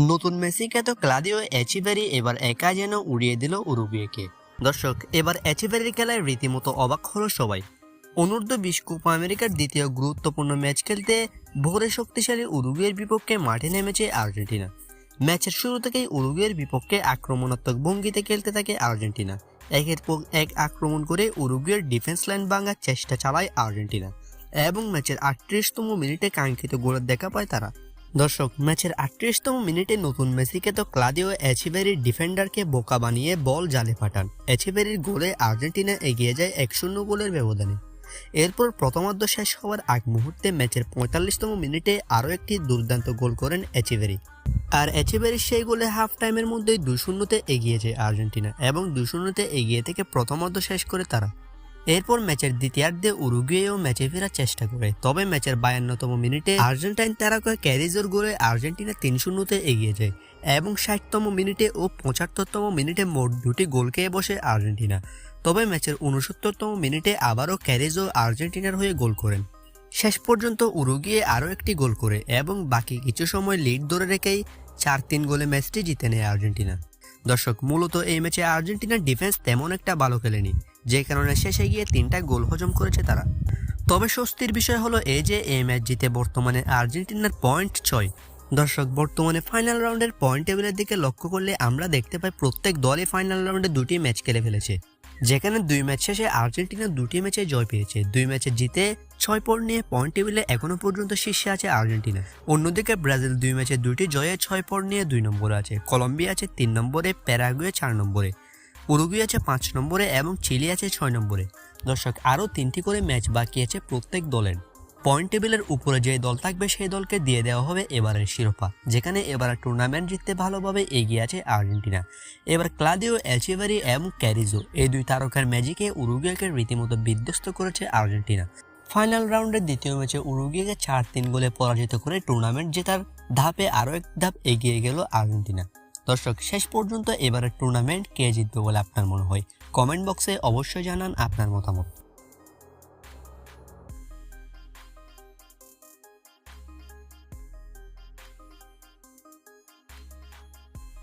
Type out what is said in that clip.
নতুন মেসিকে তো ক্লাদিও এচিভেরি এবার একা যেন উড়িয়ে দিল উরুগুয়েকে। দর্শক, এবার এচিভেরির খেলায় রীতিমতো অবাক হলো সবাই। অনূর্ধ্ব বিশ কোপা আমেরিকার দ্বিতীয় গুরুত্বপূর্ণ ম্যাচ খেলতে ভোরে শক্তিশালী উরুগুয়ের বিপক্ষে মাঠে নেমেছে আর্জেন্টিনা। ম্যাচের শুরু থেকেই উরুগুয়ের বিপক্ষে আক্রমণাত্মক ভঙ্গিতে খেলতে থাকে আর্জেন্টিনা। একের পর এক আক্রমণ করে উরুগুয়ের ডিফেন্স লাইন ভাঙার চেষ্টা চালায় আর্জেন্টিনা। এবং ম্যাচের আটত্রিশতম মিনিটে কাঙ্ক্ষিত গোলের দেখা পায় তারা। দর্শক, ম্যাচের আটত্রিশতম মিনিটে নতুন মেসিকে তো ক্লাদিও এচিভেরির ডিফেন্ডারকে বোকা বানিয়ে বল জালে পাঠান। এচিভেরির গোলে আর্জেন্টিনা এগিয়ে যায় এক শূন্য গোলের ব্যবধানে। এরপর প্রথমার্ধ শেষ হওয়ার আগ মুহূর্তে ম্যাচের পঁয়তাল্লিশতম মিনিটে আরও একটি দুর্দান্ত গোল করেন এচিভেরি। আর এচিভেরির সেই গোলে হাফ টাইমের মধ্যেই দুই শূন্যতে এগিয়ে যায় আর্জেন্টিনা এবং দুই শূন্যতে এগিয়ে থেকে প্রথমার্ধ শেষ করে তারা। এরপর ম্যাচের দ্বিতীয়ার্ধে উরুগুয়েও ম্যাচে ফেরার চেষ্টা করে। তবে ম্যাচের বায়ান্নতম মিনিটে আর্জেন্টাইন তারকা ক্যারিজোর গোলে আর্জেন্টিনা তিন শূন্যতে এগিয়ে যায় এবং ষাটতম মিনিটে ও পঁচাত্তরতম মিনিটে মোট দুটি গোল খেয়ে বসে আর্জেন্টিনা। তবে ম্যাচের উনসত্তরতম মিনিটে আবারও ক্যারিজো আর্জেন্টিনার হয়ে গোল করেন। শেষ পর্যন্ত উরুগিয়ে আরও একটি গোল করে এবং বাকি কিছু সময় লিড ধরে রেখেই চার তিন গোলে ম্যাচটি জিতে নেয় আর্জেন্টিনা। দর্শক, মূলত এই ম্যাচে আর্জেন্টিনার ডিফেন্স তেমন একটা ভালো খেলেনি। যে কারণে শেষে গিয়ে তিনটা গোল হজম করেছে তারা। তবে স্বস্তির বিষয় হলো এই যে এই ম্যাচ জিতে বর্তমানে আর্জেন্টিনার পয়েন্ট ছয়। দর্শক, বর্তমানে ফাইনাল রাউন্ডের পয়েন্ট টেবিলের দিকে লক্ষ্য করলে আমরা দেখতে পাই প্রত্যেক দলই ফাইনাল রাউন্ডে দুটি ম্যাচ খেলে ফেলেছে। যেখানে দুই ম্যাচ শেষে আর্জেন্টিনা দুটি ম্যাচে জয় পেয়েছে। দুই ম্যাচে জিতে ছয় পয়েন্ট নিয়ে পয়েন্ট টেবিলে এখনও পর্যন্ত শীর্ষে আছে আর্জেন্টিনা। অন্যদিকে ব্রাজিল দুই ম্যাচে দুটি জয়ে ছয় পয়েন্ট নিয়ে দুই নম্বরে আছে। কলম্বিয়া আছে তিন নম্বরে, প্যারাগুয়ে চার নম্বরে। উরুগুই আছে পাঁচ নম্বরে এবং চিলি আছে ছয় নম্বরে। দর্শক, আরও তিনটি করে ম্যাচ বাকি আছে প্রত্যেক দলের। পয়েন্ট টেবিলের উপরে যে দল থাকবে সেই দলকে দিয়ে দেওয়া হবে এবারের শিরোপা, যেখানে এবার টুর্নামেন্ট জিততে ভালোভাবে এগিয়ে আছে আর্জেন্টিনা। এবার ক্লাদিও এলচিভারি এবং ক্যারিজো, এই দুই তারকার ম্যাজিকে উরুগুয়েকে রীতিমতো বিধ্বস্ত করেছে আর্জেন্টিনা। ফাইনাল রাউন্ডের দ্বিতীয় ম্যাচে উরুগুয়েকে চার তিন গোলে পরাজিত করে টুর্নামেন্ট জেতার ধাপে আরও এক ধাপ এগিয়ে গেল আর্জেন্টিনা। দর্শক, শেষ পর্যন্ত এবারের টুর্নামেন্ট কে জিতবে বলে আপনার মনে হয়? কমেন্ট বক্সে অবশ্যই জানান আপনার মতামত।